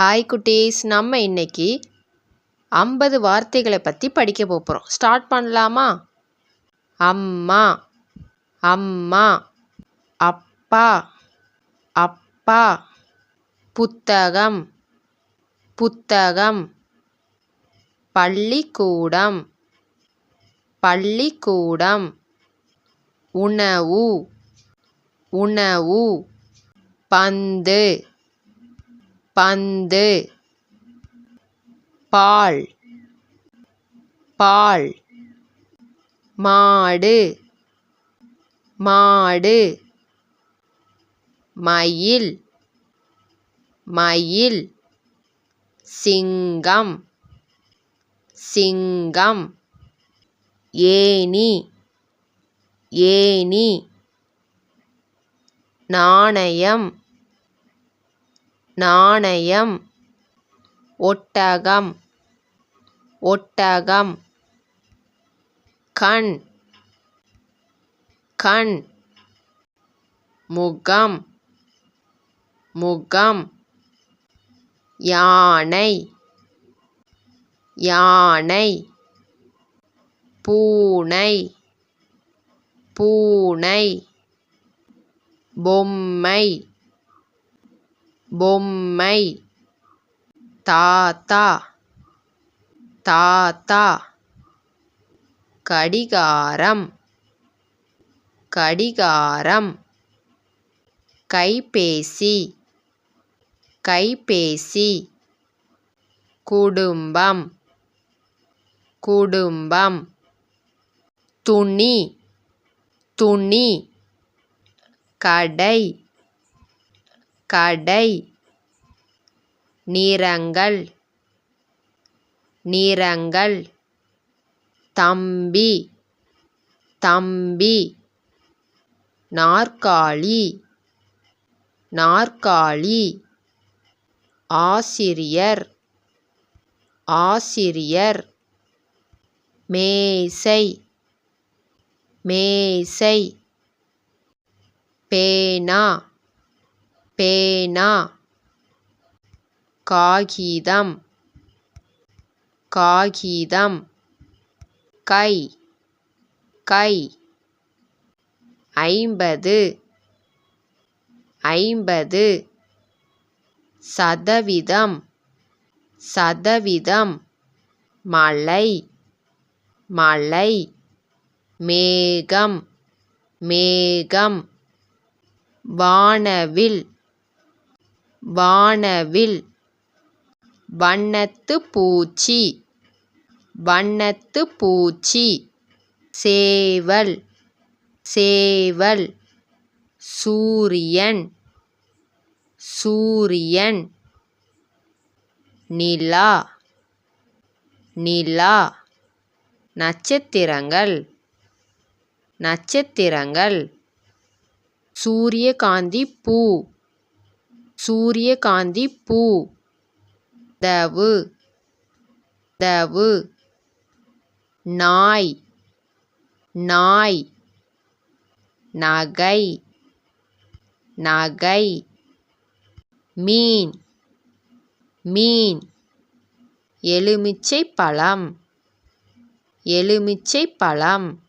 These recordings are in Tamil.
ஹாய் குட்டீஸ். நம்ம இன்னைக்கு ஐம்பது வார்த்தைகளை பற்றி படிக்க போகிறோம் ஸ்டார்ட் பண்ணலாமா? அம்மா அம்மா அப்பா அப்பா புத்தகம் புத்தகம் பள்ளிக்கூடம் பள்ளிக்கூடம் உணவு உணவு பந்து. பந்து. பால். பால். மாடு. மாடு. மயில். மயில். சிங்கம். சிங்கம். ஏணி. ஏணி. நாணயம். நாணயம் ஒட்டகம் ஒட்டகம் கண் கண் முகம் முகம் யானை யானை பூனை பூனை பொம்மை. பொம்மை. தாத்தா. தாத்தா. கடிகாரம். கடிகாரம். கைபேசி. கைபேசி. குடும்பம். குடும்பம். துணி. துணி. கடை. கடை. நிறங்கள். நிறங்கள். தம்பி. தம்பி. நாற்காலி. நாற்காலி. ஆசிரியர். ஆசிரியர். மேசை. மேசை. பேனா. பேனா. காகிதம். காகிதம். கை. கை. ஐம்பது. ஐம்பது. சதவீதம். சதவீதம். மலை மலை மேகம். மேகம். வானவில். வானவில். வண்ணத்து பூச்சி. வண்ணத்து பூச்சி. சேவல். சேவல். சூரியன். சூரியன். நிலா. நிலா. நட்சத்திரங்கள். நட்சத்திரங்கள். சூரியகாந்தி பூ. சூரியகாந்தி பூ. தவு. தவு. நாய். நாய். நகை. நகை. மீன். மீன். எலுமிச்சை பழம். எலுமிச்சை பழம்.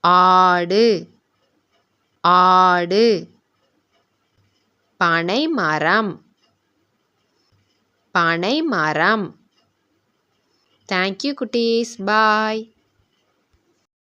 ஆடு. ஆடு. பனைமரம் பனைமரம் தேங்க்யூ குட்டீஸ். பாய்